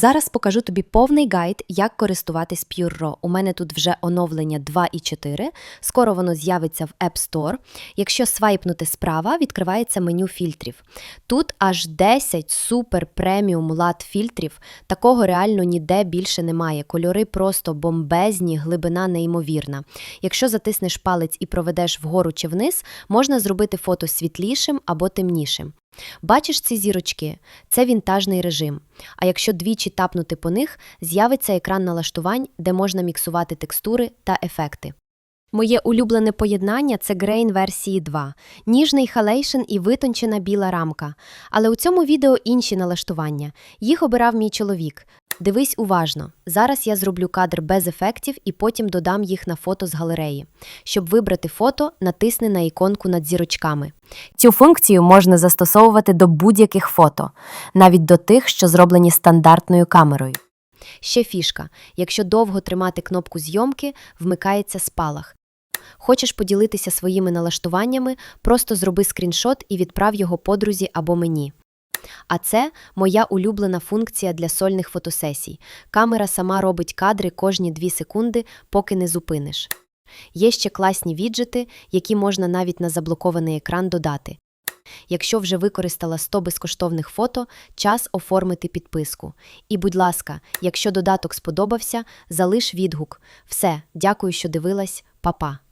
Зараз покажу тобі повний гайд, як користуватись Pure.ro. У мене тут вже оновлення 2.4. Скоро воно з'явиться в App Store. Якщо свайпнути справа, відкривається меню фільтрів. Тут аж 10 супер преміум лад фільтрів. Такого реально ніде більше немає. Кольори просто бомбезні, глибина неймовірна. Якщо затиснеш палець і проведеш вгору чи вниз, можна зробити фото світлішим або темнішим. Бачиш ці зірочки? Це вінтажний режим. А якщо двічі тапнути по них, з'явиться екран налаштувань, де можна міксувати текстури та ефекти. Моє улюблене поєднання це грейн версії 2, ніжний халейшн і витончена біла рамка. Але у цьому відео інші налаштування. Їх обирав мій чоловік. Дивись уважно. Зараз я зроблю кадр без ефектів і потім додам їх на фото з галереї. Щоб вибрати фото, натисни на іконку над зірочками. Цю функцію можна застосовувати до будь-яких фото, навіть до тих, що зроблені стандартною камерою. Ще фішка: якщо довго тримати кнопку зйомки, вмикається спалах. Хочеш поділитися своїми налаштуваннями, просто зроби скріншот і відправ його подрузі або мені. А це моя улюблена функція для сольних фотосесій. Камера сама робить кадри кожні 2 секунди, поки не зупиниш. Є ще класні віджити, які можна навіть на заблокований екран додати. Якщо вже використала 100 безкоштовних фото, час оформити підписку. І, будь ласка, якщо додаток сподобався, залиш відгук. Все, дякую, що дивилась, Па-па.